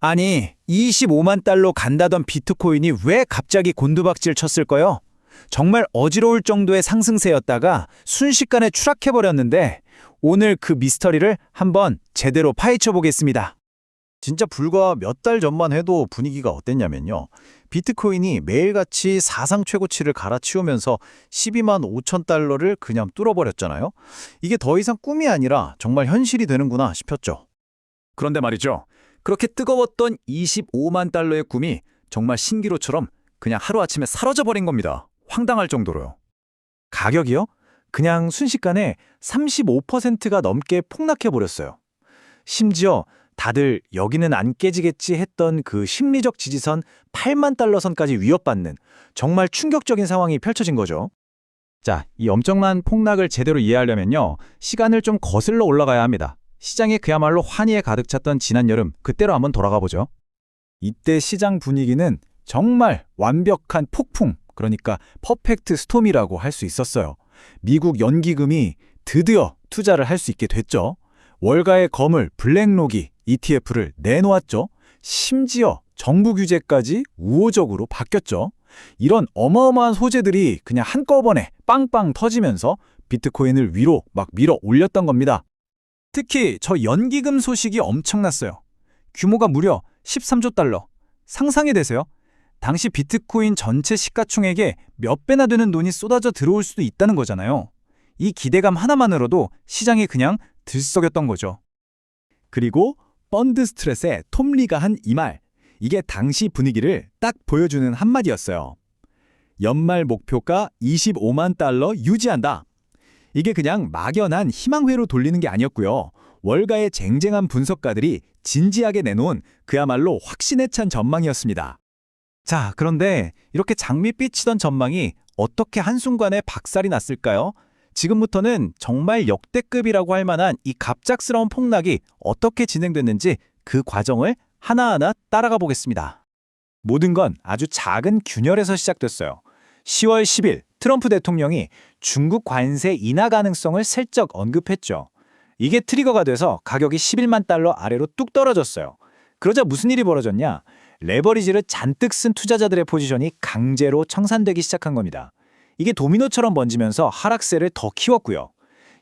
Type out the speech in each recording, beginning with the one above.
아니, 25만 달러 간다던 비트코인이 왜 갑자기 곤두박질 쳤을까요? 정말 어지러울 정도의 상승세였다가 순식간에 추락해버렸는데 오늘 그 미스터리를 한번 제대로 파헤쳐 보겠습니다. 진짜 불과 몇 달 전만 해도 분위기가 어땠냐면요. 비트코인이 매일같이 사상 최고치를 갈아치우면서 12만 5천 달러를 그냥 뚫어버렸잖아요. 이게 더 이상 꿈이 아니라 정말 현실이 되는구나 싶었죠. 그런데 말이죠. 그렇게 뜨거웠던 25만 달러의 꿈이 정말 신기루처럼 그냥 하루아침에 사라져버린 겁니다. 황당할 정도로요. 가격이요? 그냥 순식간에 35%가 넘게 폭락해버렸어요. 심지어 다들 여기는 안 깨지겠지 했던 그 심리적 지지선 8만 달러 선까지 위협받는 정말 충격적인 상황이 펼쳐진 거죠. 자, 이 엄청난 폭락을 제대로 이해하려면요. 시간을 좀 거슬러 올라가야 합니다. 시장에 그야말로 환희에 가득 찼던 지난 여름, 그때로 한번 돌아가 보죠. 이때 시장 분위기는 정말 완벽한 폭풍, 그러니까 퍼펙트 스톰이라고 할 수 있었어요. 미국 연기금이 드디어 투자를 할 수 있게 됐죠. 월가의 거물 블랙록이 ETF를 내놓았죠. 심지어 정부 규제까지 우호적으로 바뀌었죠. 이런 어마어마한 소재들이 그냥 한꺼번에 빵빵 터지면서 비트코인을 위로 막 밀어 올렸던 겁니다. 특히 저 연기금 소식이 엄청났어요. 규모가 무려 13조 달러. 상상이 되세요? 당시 비트코인 전체 시가총액에 몇 배나 되는 돈이 쏟아져 들어올 수도 있다는 거잖아요. 이 기대감 하나만으로도 시장이 그냥 들썩였던 거죠. 그리고 펀드 스트레스의 톰리가 한 이 말. 이게 당시 분위기를 딱 보여주는 한마디였어요. 연말 목표가 25만 달러 유지한다. 이게 그냥 막연한 희망회로 돌리는 게 아니었고요. 월가의 쟁쟁한 분석가들이 진지하게 내놓은 그야말로 확신에 찬 전망이었습니다. 자, 그런데 이렇게 장밋빛 치던 전망이 어떻게 한순간에 박살이 났을까요? 지금부터는 정말 역대급이라고 할 만한 이 갑작스러운 폭락이 어떻게 진행됐는지 그 과정을 하나하나 따라가 보겠습니다. 모든 건 아주 작은 균열에서 시작됐어요. 10월 10일 트럼프 대통령이 중국 관세 인하 가능성을 슬쩍 언급했죠. 이게 트리거가 돼서 가격이 11만 달러 아래로 뚝 떨어졌어요. 그러자 무슨 일이 벌어졌냐? 레버리지를 잔뜩 쓴 투자자들의 포지션이 강제로 청산되기 시작한 겁니다. 이게 도미노처럼 번지면서 하락세를 더 키웠고요.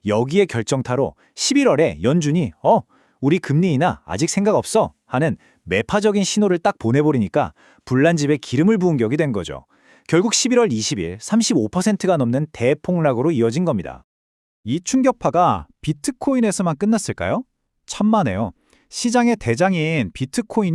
여기에 결정타로 11월에 연준이 어, 우리 금리 인하 아직 생각 없어 하는 매파적인 신호를 딱 보내버리니까 불난 집에 기름을 부은 격이 된 거죠. 결국 11월 20일 35%가 넘는 대폭락으로 이어진 겁니다. 이 충격파가 비트코인에서만 끝났을까요? 천만에요. 시장의 대장인 비트코인이